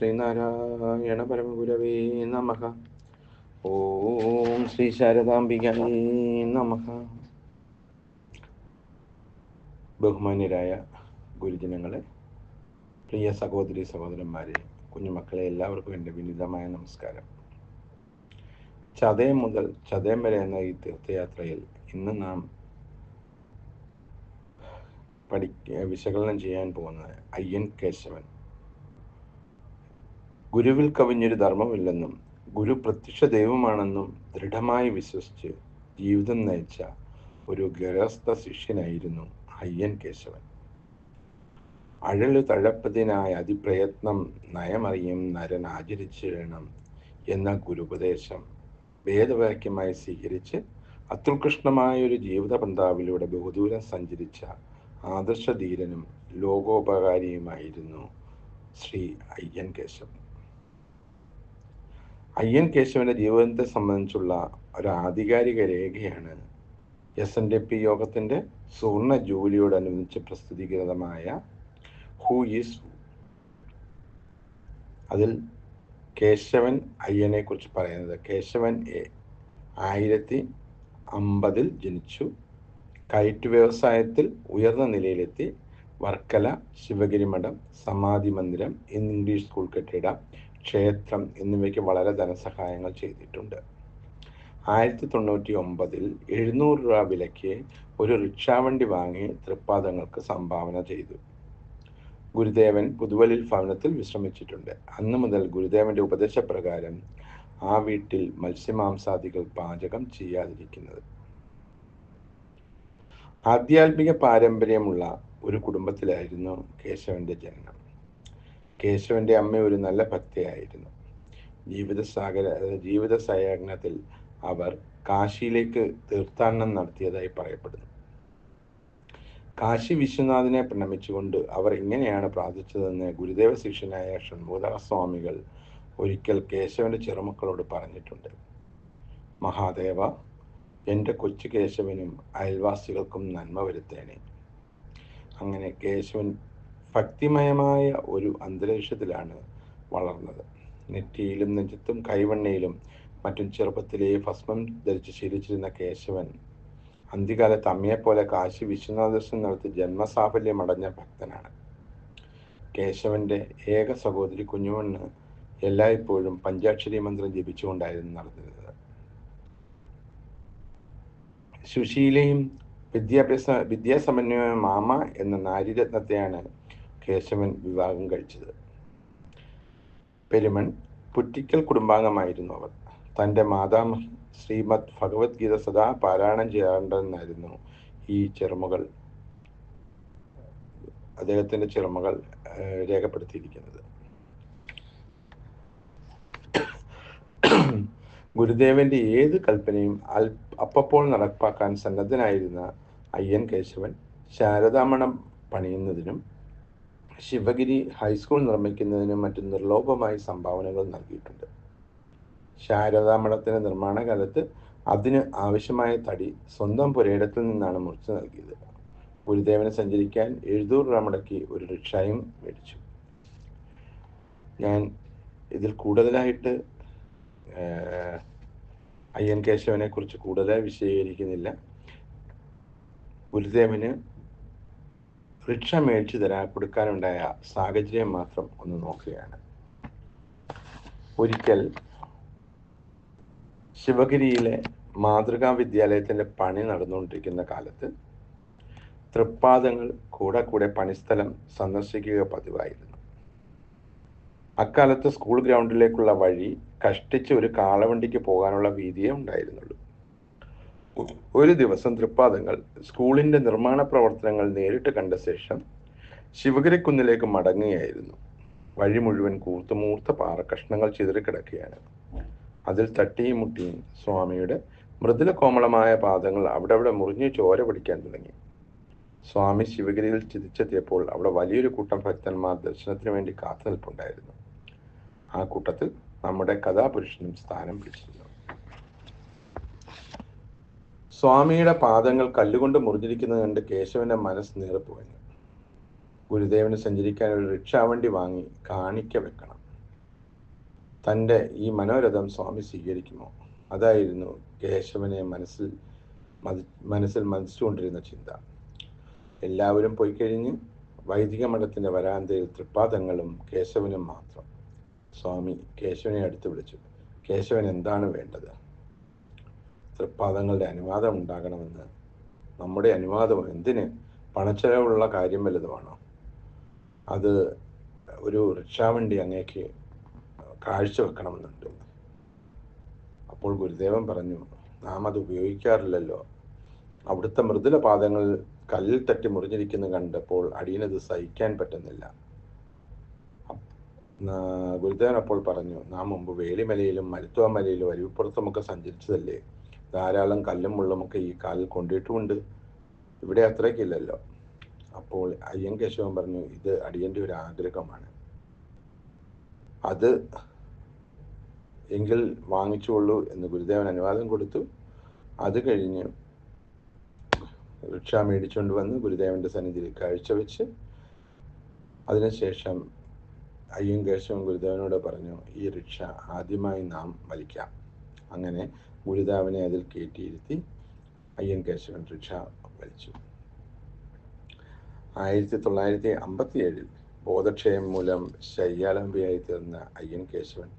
ശ്രീനാരായണ പരമഗുരവേ നമ. ഓം ശ്രീ ശാരദാംബികേ നമ. ബഹുമാന്യരായ ഗുരുജനങ്ങളെ പ്രിയ സഹോദരി സഹോദരന്മാരെ കുഞ്ഞുമക്കളെ എല്ലാവർക്കും എന്റെ വിനീതമായ നമസ്കാരം. ചതയം മുതൽ ചതയം വരെ എന്ന ഈ തീർത്ഥയാത്രയിൽ ഇന്ന് നാം പഠി വിശകലനം ചെയ്യാൻ പോകുന്നത് അയ്യൻ കേശവൻ. ഗുരുവിൽ കവിഞ്ഞൊരു ധർമ്മമില്ലെന്നും ഗുരു പ്രത്യക്ഷ ദൈവമാണെന്നും ദൃഢമായി വിശ്വസിച്ച് ജീവിതം നയിച്ച ഒരു ഗരസ്ഥ ശിഷ്യനായിരുന്നു അയ്യൻ കേശവൻ. അഴലു തഴപ്പതിനായ അതിപ്രയത്നം നയമറിയും നരൻ ആചരിച്ചിടണം എന്ന ഗുരുപദേശം വേദവാക്യമായി സ്വീകരിച്ച് അത്യുത്കൃഷ്ടമായ ഒരു ജീവിത പന്താവിലൂടെ ബഹുദൂരം സഞ്ചരിച്ച ആദർശധീരനും ലോകോപകാരിയുമായിരുന്നു ശ്രീ അയ്യൻ കേശവൻ. അയ്യൻ കേശവന്റെ ജീവിതത്തെ സംബന്ധിച്ചുള്ള ഒരു ആധികാരിക രേഖയാണ് എസ് എൻ ഡി പി യോഗത്തിന്റെ സുവർണ ജൂലിയോടനുബന്ധിച്ച് പ്രസിദ്ധീകൃതമായ ഹൂ ഈസ് അതിൽ കേശവൻ അയ്യനെ കുറിച്ച് പറയുന്നത് കേശവൻ എ ആയിരത്തി അമ്പതിൽ ജനിച്ചു. കയറ്റ് വ്യവസായത്തിൽ ഉയർന്ന നിലയിലെത്തി. വർക്കല ശിവഗിരി മഠം സമാധി മന്ദിരം ഇംഗ്ലീഷ് സ്കൂൾ കെട്ടിടം ക്ഷേത്രം എന്നിവയ്ക്ക് വളരെ ധനസഹായങ്ങൾ ചെയ്തിട്ടുണ്ട്. ആയിരത്തി തൊണ്ണൂറ്റി ഒമ്പതിൽ എഴുന്നൂറ് രൂപ വിലയ്ക്ക് ഒരു റിക്ഷാവണ്ടി വാങ്ങി തൃപ്പാദങ്ങൾക്ക് സംഭാവന ചെയ്തു. ഗുരുദേവൻ പുതുവലിൽ ഭവനത്തിൽ വിശ്രമിച്ചിട്ടുണ്ട്. അന്നു മുതൽ ഗുരുദേവന്റെ ഉപദേശപ്രകാരം ആ വീട്ടിൽ മത്സ്യമാംസാദികൾ പാചകം ചെയ്യാതിരിക്കുന്നത്. ആധ്യാത്മിക പാരമ്പര്യമുള്ള ഒരു കുടുംബത്തിലായിരുന്നു കേശവന്റെ ജനനം. കേശവന്റെ അമ്മ ഒരു നല്ല ഭക്തയായിരുന്നു. ജീവിത സാഗര ജീവിത സഹകരണത്തിൽ അവർ കാശിയിലേക്ക് തീർത്ഥാടനം നടത്തിയതായി പറയപ്പെടുന്നു. കാശി വിശ്വനാഥിനെ പ്രണമിച്ചുകൊണ്ട് അവർ ഇങ്ങനെയാണ് പ്രാർത്ഥിച്ചതെന്ന് ഗുരുദേവ ശിഷ്യനായ ഷൺമുഖദാസ് സ്വാമികൾ ഒരിക്കൽ കേശവന്റെ ചെറുമക്കളോട് പറഞ്ഞിട്ടുണ്ട്. മഹാദേവ എന്റെ കൊച്ചു കേശവനും അയൽവാസികൾക്കും നന്മ വരുത്തേനെ അങ്ങനെ കേശവൻ ഭക്തിമയമായ ഒരു അന്തരീക്ഷത്തിലാണ് വളർന്നത്. നെറ്റിയിലും നെഞ്ചത്തും കൈവണ്ണയിലും മറ്റും ചെറുപ്പത്തിലെ ഭസ്മം ധരിച്ച് ശീലിച്ചിരുന്ന കേശവൻ അന്ത്യകാലത്ത് അമ്മയെപ്പോലെ കാശി വിശ്വനാഥ ദർശനം നടത്തി ജന്മസാഫല്യം അടഞ്ഞ ഭക്തനാണ്. കേശവന്റെ ഏക സഹോദരി കുഞ്ഞുമണ്ണ് എല്ലായ്പ്പോഴും പഞ്ചാക്ഷരി മന്ത്രം ജപിച്ചുകൊണ്ടായിരുന്നു നടന്നിരുന്നത്. സുശീലയും വിദ്യാഭ്യാസ വിദ്യാസമന്വയ മാമ എന്ന നാരിരത്നത്തെയാണ് കേശവൻ വിവാഹം കഴിച്ചത്. പെരുമൺ പുറ്റിക്കൽ കുടുംബാംഗമായിരുന്നു അവർ തന്റെ മാതാമഹി ശ്രീമദ് ഭഗവത്ഗീത സദാ പാരായണം ചെയ്യാറുണ്ടെന്നായിരുന്നു ഈ ചെറുമകൾ അദ്ദേഹത്തിന്റെ ചെറുമകൾ രേഖപ്പെടുത്തിയിരിക്കുന്നത്. ഗുരുദേവന്റെ ഏത് കൽപ്പനയും അൽ അപ്പപ്പോൾ നടപ്പാക്കാൻ സന്നദ്ധനായിരുന്ന അയ്യൻ കേശവൻ ശാരദാമണം പണിയുന്നതിനും ശിവഗിരി ഹൈസ്കൂൾ നിർമ്മിക്കുന്നതിന് മറ്റു നിർലോഭമായി സംഭാവനകൾ നൽകിയിട്ടുണ്ട്. ശാരദാമഠത്തിന്റെ നിർമ്മാണ കാലത്ത് അതിന് ആവശ്യമായ തടി സ്വന്തം പുരയിടത്തിൽ നിന്നാണ് മുറിച്ച് നൽകിയത്. ഗുരുദേവന് സഞ്ചരിക്കാൻ എഴുന്നൂറ് രൂപ മുടക്കി ഒരു റിക്ഷയും മേടിച്ചു. ഞാൻ ഇതിൽ കൂടുതലായിട്ട് അയ്യൻ കേശവനെ കുറിച്ച് കൂടുതലായി വിശദീകരിക്കുന്നില്ല. ഗുരുദേവന് റിക്ഷ മേടിച്ചു തരാൻ കൊടുക്കാനുണ്ടായ സാഹചര്യം മാത്രം ഒന്ന് നോക്കുകയാണ്. ഒരിക്കൽ ശിവഗിരിയിലെ മാതൃകാ വിദ്യാലയത്തിന്റെ പണി നടന്നുകൊണ്ടിരിക്കുന്ന കാലത്ത് തൃപ്പാദങ്ങൾ കൂടെ കൂടെ പണിസ്ഥലം സന്ദർശിക്കുക പതിവായിരുന്നു. അക്കാലത്ത് സ്കൂൾ ഗ്രൗണ്ടിലേക്കുള്ള വഴി കഷ്ടിച്ച് ഒരു കാളവണ്ടിക്ക് പോകാനുള്ള വീതിയേ ഉണ്ടായിരുന്നുള്ളൂ. ഒരു ദിവസം തൃപ്പാദങ്ങൾ സ്കൂളിന്റെ നിർമ്മാണ പ്രവർത്തനങ്ങൾ നേരിട്ട് കണ്ട ശേഷം ശിവഗിരിക്കുന്നിലേക്ക് മടങ്ങുകയായിരുന്നു. വഴി മുഴുവൻ കൂർത്തുമൂർത്ത പാറക്കഷ്ണങ്ങൾ ചിതറിക്കിടക്കുകയാണ് അതിൽ തട്ടിയും മുട്ടിയും സ്വാമിയുടെ മൃദുല കോമളമായ പാദങ്ങൾ അവിടെ അവിടെ മുറിഞ്ഞു ചോര പിടിക്കാൻ തുടങ്ങി. സ്വാമി ശിവഗിരിയിൽ ചിതിച്ചെത്തിയപ്പോൾ അവിടെ വലിയൊരു കൂട്ടം ഭക്തന്മാർ ദർശനത്തിന് വേണ്ടി കാത്തു നിൽപ്പുണ്ടായിരുന്നു ആ കൂട്ടത്തിൽ നമ്മുടെ കഥാപുരുഷനും സ്ഥാനം പിടിച്ചിരുന്നു. സ്വാമിയുടെ പാദങ്ങൾ കല്ലുകൊണ്ട് മുറിഞ്ഞിരിക്കുന്നത് കണ്ട് കേശവന്റെ മനസ്സ് നീറിപ്പോയി ഗുരുദേവന് സഞ്ചരിക്കാൻ ഒരു റിക്ഷാവണ്ടി വാങ്ങി കാണിക്ക വെക്കണം. തന്റെ ഈ മനോരഥം സ്വാമി സ്വീകരിക്കുമോ? അതായിരുന്നു കേശവനെ മനസ്സിൽ മനസ്സിൽ മനസ്സുകൊണ്ടിരുന്ന ചിന്ത. എല്ലാവരും പോയി കഴിഞ്ഞ് വൈദിക മഠത്തിന്റെ വരാന്തയിൽ തൃപ്പാദങ്ങളും കേശവനും മാത്രം. സ്വാമി കേശവനെ അടുത്ത് വിളിച്ചു. കേശവൻ എന്താണ് വേണ്ടത്? തൃപ്പാദങ്ങളുടെ അനുവാദം ഉണ്ടാകണമെന്ന്. നമ്മുടെ അനുവാദം എന്തിന്? പണച്ചെലവുള്ള കാര്യം വലുതുമാണോ? അത് ഒരു റിക്ഷാവണ്ടി അങ്ങേക്ക് കാഴ്ചവെക്കണമെന്നുണ്ട് അപ്പോൾ ഗുരുദേവൻ പറഞ്ഞു നാം അത് ഉപയോഗിക്കാറില്ലല്ലോ. അവിടുത്തെ മൃദുല പാദങ്ങൾ കല്ലിൽ തട്ടി മുറിഞ്ഞിരിക്കുന്ന കണ്ടപ്പോൾ അടിയനത് സഹിക്കാൻ പറ്റുന്നില്ല. ഗുരുദേവൻ അപ്പോൾ പറഞ്ഞു നാം മുമ്പ് വേലിമലയിലും മരുത്തുവ മലയിലും അരുവിപ്പുറത്തുമൊക്കെ സഞ്ചരിച്ചതല്ലേ? ധാരാളം കല്ലും മുള്ളുമൊക്കെ ഈ കാലിൽ കൊണ്ടിട്ടുമുണ്ട്. ഇവിടെ അത്രയ്ക്കില്ലല്ലോ. അപ്പോൾ അയ്യൻ കേശവൻ പറഞ്ഞു ഇത് അടിയന്റെ ഒരു ആഗ്രഹമാണ്. അത് എങ്കിൽ വാങ്ങിച്ചുകൊള്ളൂ എന്ന് ഗുരുദേവൻ അനുവാദം കൊടുത്തു. അത് കഴിഞ്ഞ് റിക്ഷ മേടിച്ചുകൊണ്ട് വന്ന് ഗുരുദേവന്റെ സന്നിധിയിൽ കാഴ്ചവെച്ച് അതിനുശേഷം അയ്യൻ കേശവൻ ഗുരുദേവനോട് പറഞ്ഞു ഈ റിക്ഷ ആദ്യമായി നാം വലിക്കാം. അങ്ങനെ ഗുരുദേവനെ അതിൽ കയറ്റിയിരുത്തി അയ്യൻ കേശവൻ റിക്ഷ വലിച്ചു ആയിരത്തി തൊള്ളായിരത്തി അമ്പത്തി ഏഴിൽ ബോധക്ഷയം മൂലം ശയ്യാലംബിയായി തീർന്ന അയ്യൻ കേശവൻ